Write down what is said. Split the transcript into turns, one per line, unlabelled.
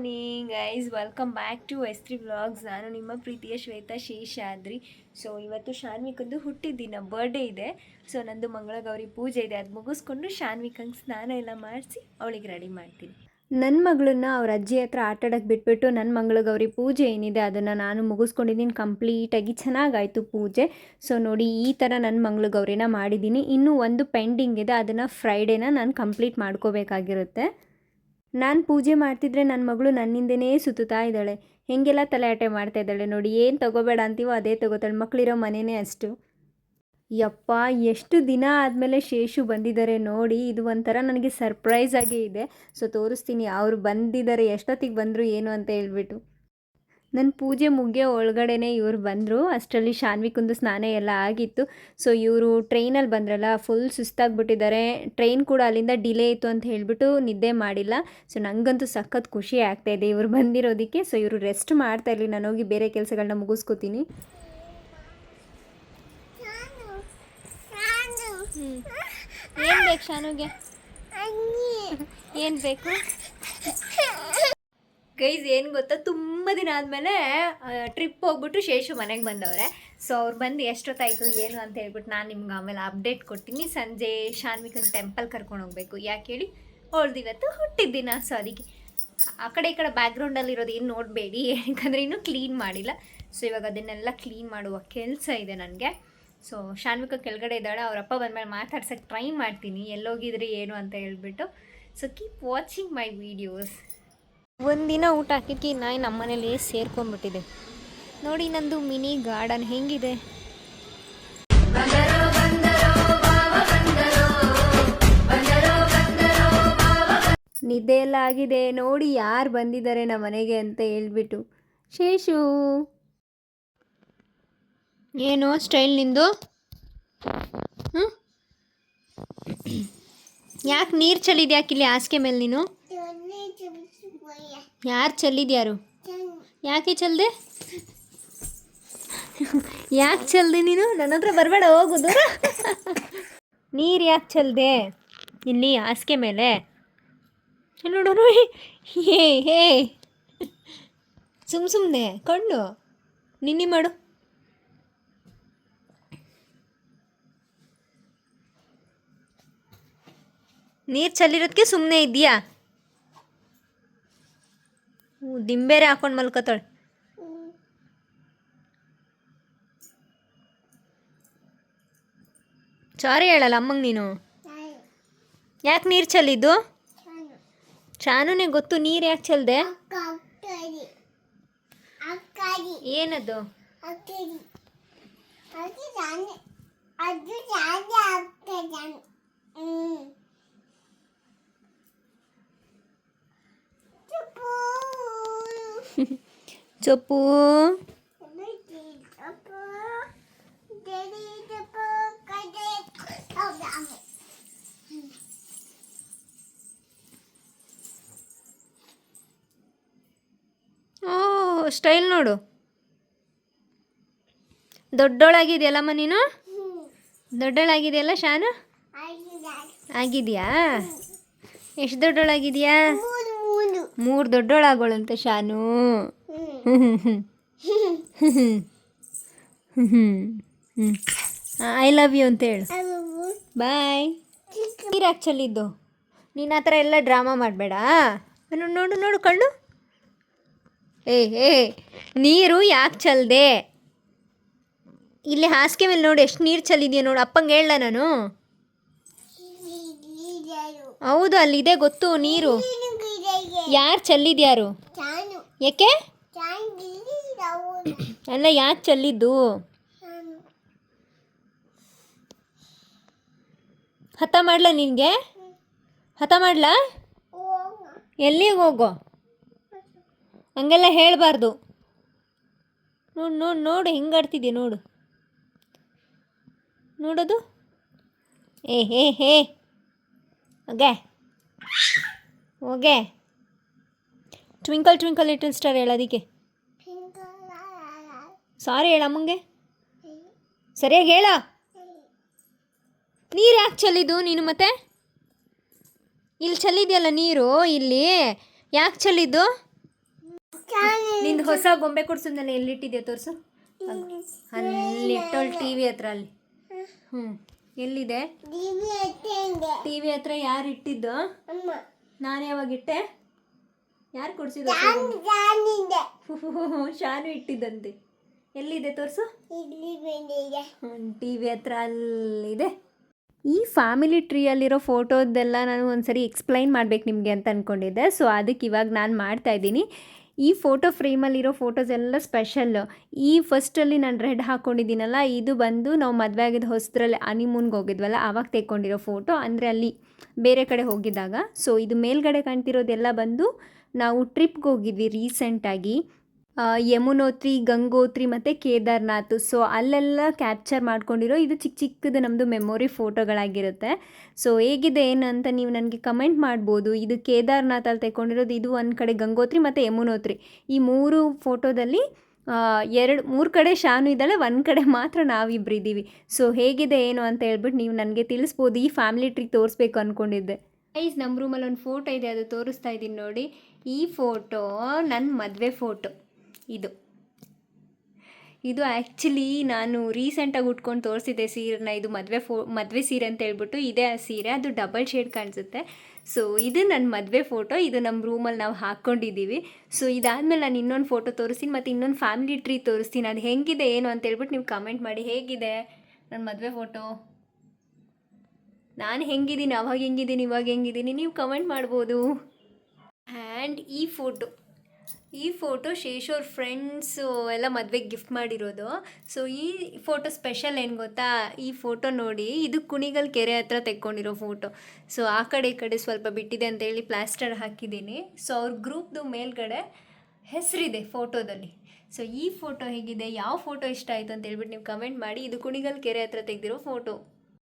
Morning guys welcome back to S three vlogs ನಾನು ನಿಮ್ಮ ಪ್ರೀತಿಯ ಶ್ವೇತಾ ಶೇಷಾದ್ರಿ. ಸೊ ಇವತ್ತು ಶಾನ್ವಿಕಂದು ಹುಟ್ಟಿದ್ದಿನ ಬರ್ಡೇ ಇದೆ. ಸೊ ನಂದು ಮಂಗಳಗೌರಿ ಪೂಜೆ ಇದೆ. ಅದು ಮುಗಿಸ್ಕೊಂಡು ಶಾನ್ವಿಕಂಗೆ ಸ್ನಾನ ಎಲ್ಲ ಮಾಡಿಸಿ ಅವಳಿಗೆ ರೆಡಿ ಮಾಡ್ತೀನಿ. ನನ್ನ ಮಗಳನ್ನ ಅವ್ರ ಅಜ್ಜಿ ಹತ್ರ ಆಟಾಡಕ್ಕೆ ಬಿಟ್ಬಿಟ್ಟು ನನ್ನ ಮಂಗಳಗೌರಿ ಪೂಜೆ ಏನಿದೆ ಅದನ್ನು ನಾನು ಮುಗಿಸ್ಕೊಂಡಿದ್ದೀನಿ ಕಂಪ್ಲೀಟಾಗಿ ಚೆನ್ನಾಗಾಯಿತು ಪೂಜೆ. ಸೊ ನೋಡಿ ಈ ಥರ ನನ್ನ ಮಂಗಳಗೌರಿನ ಮಾಡಿದ್ದೀನಿ. ಇನ್ನೂ ಒಂದು ಪೆಂಡಿಂಗ್ ಇದೆ. ಅದನ್ನು ಫ್ರೈಡೇನ ನಾನು ಕಂಪ್ಲೀಟ್ ಮಾಡ್ಕೋಬೇಕಾಗಿರುತ್ತೆ. ನಾನು ಪೂಜೆ ಮಾಡ್ತಿದ್ರೆ ನನ್ನ ಮಗಳು ನನ್ನಿಂದನೇ ಸುತ್ತುತ್ತಾ ಇದ್ದಾಳೆ. ಹೆಂಗೆಲ್ಲ ತಲೆಯಾಟೆ ಮಾಡ್ತಾ ಇದ್ದಾಳೆ ನೋಡಿ, ಏನು ತಗೋಬೇಡ ಅಂತೀವೋ ಅದೇ ತಗೋತಾಳೆ. ಮಕ್ಕಳಿರೋ ಮನೆಯೇ ಅಷ್ಟು. ಯಪ್ಪ, ಎಷ್ಟು ದಿನ ಆದಮೇಲೆ ಶೇಷು ಬಂದಿದ್ದಾರೆ ನೋಡಿ, ಇದು ಒಂಥರ ನನಗೆ ಸರ್ಪ್ರೈಸ್ ಆಗೇ ಇದೆ. ಸೊ ತೋರಿಸ್ತೀನಿ, ಅವರು ಬಂದಿದ್ದಾರೆ, ಎಷ್ಟೊತ್ತಿಗೆ ಬಂದರು, ಏನು ಅಂತ ಹೇಳ್ಬಿಟ್ಟು. ನನ್ನ ಪೂಜೆ ಮುಗಿಯೋ ಒಳಗಡೆನೆ ಇವ್ರು ಬಂದರು. ಅಷ್ಟರಲ್ಲಿ ಶಾನ್ವಿಕುಂದು ಸ್ನಾನ ಎಲ್ಲ ಆಗಿತ್ತು. ಸೊ ಇವರು ಟ್ರೈನಲ್ಲಿ ಬಂದ್ರಲ್ಲ ಫುಲ್ ಸುಸ್ತಾಗ್ಬಿಟ್ಟಿದ್ದಾರೆ. ಟ್ರೈನ್ ಕೂಡ ಅಲ್ಲಿಂದ ಡಿಲೇ ಇತ್ತು ಅಂತ ಹೇಳಿಬಿಟ್ಟು ನಿದ್ದೆ ಮಾಡಿಲ್ಲ. ಸೊ ನನಗಂತೂ ಸಖತ್ ಖುಷಿ ಆಗ್ತಾ ಇದೆ ಇವ್ರು ಬಂದಿರೋದಕ್ಕೆ. ಸೊ ಇವರು ರೆಸ್ಟ್ ಮಾಡ್ತಾ ಇರಲಿ ನಾನು ಹೋಗಿ ಬೇರೆ ಕೆಲಸಗಳನ್ನ ಮುಗಿಸ್ಕೋತೀನಿ. ಏನು ಬೇಕು ಶಾನುಗೆ? ಏನು ಬೇಕು? ಗೈಸ್ ಏನು ಗೊತ್ತಾ? ತುಂಬ ದಿನ ಆದಮೇಲೆ ಟ್ರಿಪ್ ಹೋಗ್ಬಿಟ್ಟು ಶೇಷು ಮನೆಗೆ ಬಂದವ್ರೆ. ಸೊ ಅವ್ರು ಬಂದು ಎಷ್ಟೊತ್ತಾಯಿತು, ಏನು ಅಂತ ಹೇಳ್ಬಿಟ್ಟು ನಾನು ನಿಮ್ಗೆ ಆಮೇಲೆ ಅಪ್ಡೇಟ್ ಕೊಡ್ತೀನಿ. ಸಂಜೆ ಶಾನ್ವಿಕನ್ ಟೆಂಪಲ್ ಕರ್ಕೊಂಡು ಹೋಗ್ಬೇಕು. ಯಾಕೆ ಹೇಳಿ? ಇವತ್ತು ಹುಟ್ಟಿದ್ದಿನ ಸೊ ಅದಕ್ಕೆ. ಆ ಕಡೆ ಈ ಕಡೆ ಬ್ಯಾಕ್ಗ್ರೌಂಡಲ್ಲಿ ಇರೋದು ಏನು ನೋಡಬೇಡಿ. ಯಾಕಂದರೆ ಇನ್ನೂ ಕ್ಲೀನ್ ಮಾಡಿಲ್ಲ. ಸೊ ಇವಾಗ ಅದನ್ನೆಲ್ಲ ಕ್ಲೀನ್ ಮಾಡುವ ಕೆಲಸ ಇದೆ ನನಗೆ. ಸೊ ಶಾನ್ವಿಕ ಕೆಳಗಡೆ ಇದ್ದಾಳೆ. ಅವರಪ್ಪ ಬಂದಮೇಲೆ ಮಾತಾಡ್ಸೋಕ್ಕೆ ಟ್ರೈ ಮಾಡ್ತೀನಿ. ಎಲ್ಲೋಗಿದ್ರಿ ಏನು ಅಂತ ಹೇಳ್ಬಿಟ್ಟು. So keep watching my videos ಒಂದಿನ ಊಟ ಹಾಕಿದ್ಕೆ ಈ ನಾಯಿ ನಮ್ಮನೇಲಿ ಸೇರ್ಕೊಂಡ್ಬಿಟ್ಟಿದೆ. ನೋಡಿ ನಂದು ಮಿನಿ ಗಾರ್ಡನ್ ಹೆಂಗಿದೆ. ನಿದ್ದೆ ಎಲ್ಲ ಆಗಿದೆ. ನೋಡಿ ಯಾರು ಬಂದಿದ್ದಾರೆ ನಮ್ಮ ಮನೆಗೆ ಅಂತ ಹೇಳ್ಬಿಟ್ಟು. ಶೇಷು. ಏನು ಸ್ಟೈಲ್ ನಿಂದು? ಯಾಕೆ ನೀರು ಚಳಿದ್ಯಾಕಿಲ್ಲಿ ಯಾಕಿಲ್ಲಿ ಹಾಸಿಗೆ ಮೇಲೆ ನೀನು? ಯಾರು ಚೆಲ್ಲಿದ್ಯಾರು? ಯಾಕೆ ಚೆಲ್ದೆ? ಯಾಕೆ ಚೆಲ್ದೆ ನೀನು? ನನ್ನ ಹತ್ರ ಬರಬೇಡ ಹೋಗೋದು ನೀರು ಯಾಕೆ ಚೆಲ್ದೆ? ಇಲ್ಲಿ ಹಾಸಿಗೆ ಮೇಲೆ. ಇಲ್ಲಿ ನೋಡು ಹೇ ಹೇ. ಸುಮ್ ಸುಮ್ಮನೆ ಕಣ್ಣು. ನಿನ್ನೆ ಮಾಡು. ನೀರು ಚೆಲ್ಲಿರೋದಕ್ಕೆ ಸುಮ್ಮನೆ ಇದೆಯಾ ಹ್ಞೂ, ದಿಂಬೇರೆ ಹಾಕೊಂಡು ಮಲ್ಕೋತಾಳೆ. ಸಾರಿ ಹೇಳಲ್ಲ ಅಮ್ಮಂಗೆ ನೀನು? ಯಾಕೆ ನೀರು ಚೆಲ್ಲಿದ್ದು? ಚಾನುನೇ ಗೊತ್ತು, ನೀರು ಯಾಕೆ ಚೆಲ್ದೆ? ಏನದು? ಚೊಪ್ಪು. ಓ ಸ್ಟೈಲ್ ನೋಡು. ದೊಡ್ಡೋಳಾಗಿದೆಯಲ್ಲಮ್ಮ ನೀನು? ದೊಡ್ಡೋಳಾಗಿದೆಯಲ್ಲ ಶಾನು? ಆಗಿದೆಯಾ? ಎಷ್ಟು ದೊಡ್ಡೋಳಾಗಿದೆಯಾ? ಮೂರು ದೊಡ್ಡೋಳಾಗೋಳಂತೆ ಶಾನು ಐ ಲವ್ ಯು ಅಂತ ಹೇಳು ಬಾಯ್ ನೀರು ಚೆಲ್ಲಿದ್ದು ನೀನು ಆ ಥರ ಎಲ್ಲ ಡ್ರಾಮಾ ಮಾಡಬೇಡ ನೋಡು ನೋಡು ನೋಡು ಕಣ್ಣು ಏ ಏ ನೀರು ಯಾಕೆ ಚಲ್ದೆ ಇಲ್ಲಿ ಹಾಸಿಗೆ ಮೇಲೆ ನೋಡಿ ಎಷ್ಟು ನೀರು ಚೆಲ್ಲಿದೆಯಾ ನೋಡು ಅಪ್ಪಂಗೆ ಹೇಳ ನಾನು ಹೌದು ಅಲ್ಲಿದೆ ಗೊತ್ತು ನೀರು ಯಾರು ಚೆಲ್ಲಿದ್ಯಾರು? ಯಾಕೆ? ಅಲ್ಲ ಯಾಕೆ ಚೆಲ್ಲಿದ್ದು? ಹತ ಮಾಡ್ಲ ನಿನಗೆ? ಹತ ಮಾಡ್ಲ? ಎಲ್ಲಿಗೆ ಹೋಗೋ? ಹಂಗೆಲ್ಲ ಹೇಳಬಾರ್ದು. ನೋಡು ನೋಡು ನೋಡು ಹೆಂಗೆ ಆಡ್ತಿದ್ಯಾ ನೋಡು. ನೋಡೋದು? ಏ ಹೇ ಹೇ. Okay okay twinkle twinkle little star ಹೇಳೋದಕ್ಕೆ ಸಾರಿ ಹೇಳ ಅಮ್ಮಂಗೆ. ಸರಿಯಾಗಿ ಹೇಳ. ನೀರು ಯಾಕೆ ಚೆಲ್ಲಿದ್ದು ನೀನು ಮತ್ತೆ? ಇಲ್ಲಿ ಚೆಲ್ಲಿದೆಯಲ್ಲ ನೀರು ಇಲ್ಲಿ ಯಾಕೆ ಚೆಲ್ಲಿದ್ದು? ನಿಂದು ಹೊಸ ಗೊಂಬೆ ಕೊಡ್ಸೋದ್ನೆಲ್ಲ ಎಲ್ಲಿಟ್ಟಿದ್ಯಾ ತೋರಿಸು. ಅಲ್ಲಿ ಇಟ್ಟೋಳು ಟಿ ವಿ ಹತ್ರ ಅಲ್ಲಿ. ಹ್ಞೂ ಎಲ್ಲಿದೆ? ಟಿ ವಿ ಹತ್ರ ಯಾರು ಇಟ್ಟಿದ್ದು? ನಾನು ಯಾವಾಗ ಇಟ್ಟೆ? ಯಾರು ಕೊಡಿಸಿದ್ರು ಶಾನು ಇಟ್ಟಿದ್ದಂತೆ. ಎಲ್ಲಿದೆ ತೋರಿಸು? ಟಿ ವಿ ಹತ್ರ ಅಲ್ಲಿದೆ. ಈ ಫ್ಯಾಮಿಲಿ ಟ್ರೀಯಲ್ಲಿರೋ ಫೋಟೋದೆಲ್ಲ ನಾನು ಒಂದ್ಸರಿ ಎಕ್ಸ್ಪ್ಲೈನ್ ಮಾಡ್ಬೇಕು ನಿಮಗೆ ಅಂತ ಅಂದ್ಕೊಂಡಿದ್ದೆ ಸೊ ಅದಕ್ಕೆ ಇವಾಗ ನಾನು ಮಾಡ್ತಾ ಇದ್ದೀನಿ. ಈ ಫೋಟೋ ಫ್ರೇಮಲ್ಲಿರೋ ಫೋಟೋಸ್ ಎಲ್ಲ ಸ್ಪೆಷಲ್ ಈ ಫಸ್ಟಲ್ಲಿ ನಾನು ರೆಡ್ ಹಾಕ್ಕೊಂಡಿದ್ದೀನಲ್ಲ ಇದು ಬಂದು ನಾವು ಮದುವೆ ಆಗಿದ್ದ ಹೊಸದ್ರಲ್ಲಿ ಅನಿಮೂನ್ಗೆ ಹೋಗಿದ್ವಲ್ಲ ಆವಾಗ ತೆಕ್ಕೊಂಡಿರೋ ಫೋಟೋ ಅಂದರೆ ಅಲ್ಲಿ ಬೇರೆ ಕಡೆ ಹೋಗಿದ್ದಾಗ. ಸೊ ಇದು ಮೇಲ್ಗಡೆ ಕಾಣ್ತಿರೋದೆಲ್ಲ ಬಂದು ನಾವು ಟ್ರಿಪ್ಗೆ ಹೋಗಿದ್ವಿ ರೀಸೆಂಟಾಗಿ. ಯಮುನೋತ್ರಿ, ಗಂಗೋತ್ರಿ ಮತ್ತು ಕೇದಾರ್ನಾಥ್. ಸೊ ಅಲ್ಲೆಲ್ಲ ಕ್ಯಾಪ್ಚರ್ ಮಾಡ್ಕೊಂಡಿರೋ ಇದು ಚಿಕ್ಕ ಚಿಕ್ಕದು ನಮ್ಮದು ಮೆಮೊರಿ ಫೋಟೋಗಳಾಗಿರುತ್ತೆ ಸೊ ಹೇಗಿದೆ, ಏನು ಅಂತ ನೀವು ನನಗೆ ಕಮೆಂಟ್ ಮಾಡ್ಬೋದು. ಇದು ಕೇದಾರ್ನಾಥಲ್ಲಿ ತೆಕ್ಕೊಂಡಿರೋದು, ಇದು ಒಂದು ಕಡೆ ಗಂಗೋತ್ರಿ ಮತ್ತು ಯಮುನೋತ್ರಿ. ಈ ಮೂರು ಫೋಟೋದಲ್ಲಿ ಎರಡು, ಮೂರು ಕಡೆ ಶಾನು ಇದ್ದಾಳೆ, ಒಂದು ಕಡೆ ಮಾತ್ರ ನಾವಿಬ್ಬರಿದ್ದೀವಿ ಸೊ ಹೇಗಿದೆ, ಏನು ಅಂತ ಹೇಳ್ಬಿಟ್ಟು ನೀವು ನನಗೆ ತಿಳಿಸ್ಬೋದು. ಈ ಫ್ಯಾಮಿಲಿ ಟ್ರಿಕ್ ತೋರಿಸ್ಬೇಕು ಅಂದ್ಕೊಂಡಿದ್ದೆ ಐಸ್ ನಮ್ಮ ರೂಮಲ್ಲಿ ಒಂದು ಫೋಟೋ ಇದೆ, ಅದು ತೋರಿಸ್ತಾ ಇದ್ದೀನಿ ನೋಡಿ. ಈ ಫೋಟೋ ನನ್ನ ಮದುವೆ ಫೋಟೋ ಇದು. ಇದು ಆ್ಯಕ್ಚುಲಿ ನಾನು ರೀಸೆಂಟಾಗಿ ಉಟ್ಕೊಂಡು ತೋರಿಸಿದ್ದೆ ಸೀರೆನ. ಇದು ಮದುವೆ ಫೋ ಮದುವೆ ಸೀರೆ ಅಂತ ಹೇಳ್ಬಿಟ್ಟು ಇದೇ ಆ ಸೀರೆ. ಅದು ಡಬಲ್ ಶೇಡ್ ಕಾಣಿಸುತ್ತೆ. ಸೊ ಇದು ನನ್ನ ಮದುವೆ ಫೋಟೋ ಇದು ನಮ್ಮ ರೂಮಲ್ಲಿ ನಾವು ಹಾಕ್ಕೊಂಡಿದ್ದೀವಿ ಸೊ ಇದಾದಮೇಲೆ ನಾನು ಇನ್ನೊಂದು ಫೋಟೋ ತೋರಿಸ್ತೀನಿ ಮತ್ತು ಇನ್ನೊಂದು ಫ್ಯಾಮಿಲಿ ಟ್ರೀ ತೋರಿಸ್ತೀನಿ. ಅದು ಹೆಂಗಿದೆ, ಏನು ಅಂತ ಹೇಳ್ಬಿಟ್ಟು ನೀವು ಕಮೆಂಟ್ ಮಾಡಿ. ಹೇಗಿದೆ ನನ್ನ ಮದುವೆ ಫೋಟೋ ನಾನು ಹೆಂಗಿದ್ದೀನಿ, ಅವಾಗ ಹೆಂಗಿದ್ದೀನಿ, ಇವಾಗ ಹೆಂಗಿದ್ದೀನಿ, ನೀವು ಕಮೆಂಟ್ ಮಾಡ್ಬೋದು. ಆ್ಯಂಡ್ ಈ ಫೋಟೋ ಈ ಫೋಟೋ ಶೇಷೋರ್ ಫ್ರೆಂಡ್ಸು ಎಲ್ಲ ಮದುವೆಗೆ ಗಿಫ್ಟ್ ಮಾಡಿರೋದು. ಸೊ ಈ ಫೋಟೋ ಸ್ಪೆಷಲ್ ಏನು ಗೊತ್ತಾ? ಈ ಫೋಟೋ ನೋಡಿ ಇದು ಕುಣಿಗಲ್ ಕೆರೆ ಹತ್ರ ತೆಕ್ಕೊಂಡಿರೋ ಫೋಟೋ ಸೊ ಆ ಕಡೆ ಈ ಕಡೆ ಸ್ವಲ್ಪ ಬಿಟ್ಟಿದೆ ಅಂತೇಳಿ ಪ್ಲಾಸ್ಟರ್ ಹಾಕಿದ್ದೀನಿ. ಸೊ ಅವ್ರ ಗ್ರೂಪ್ದು ಮೇಲ್ಗಡೆ ಹೆಸರಿದೆ ಫೋಟೋದಲ್ಲಿ ಸೊ ಈ ಫೋಟೋ ಹೇಗಿದೆ? ಯಾವ ಫೋಟೋ ಇಷ್ಟ ಆಯಿತು ಅಂತ ಹೇಳ್ಬಿಟ್ಟು ನೀವು ಕಮೆಂಟ್ ಮಾಡಿ. ಇದು ಕುಣಿಗಲ್ ಕೆರೆ ಹತ್ರ ತೆಗೆದಿರೋ ಫೋಟೋ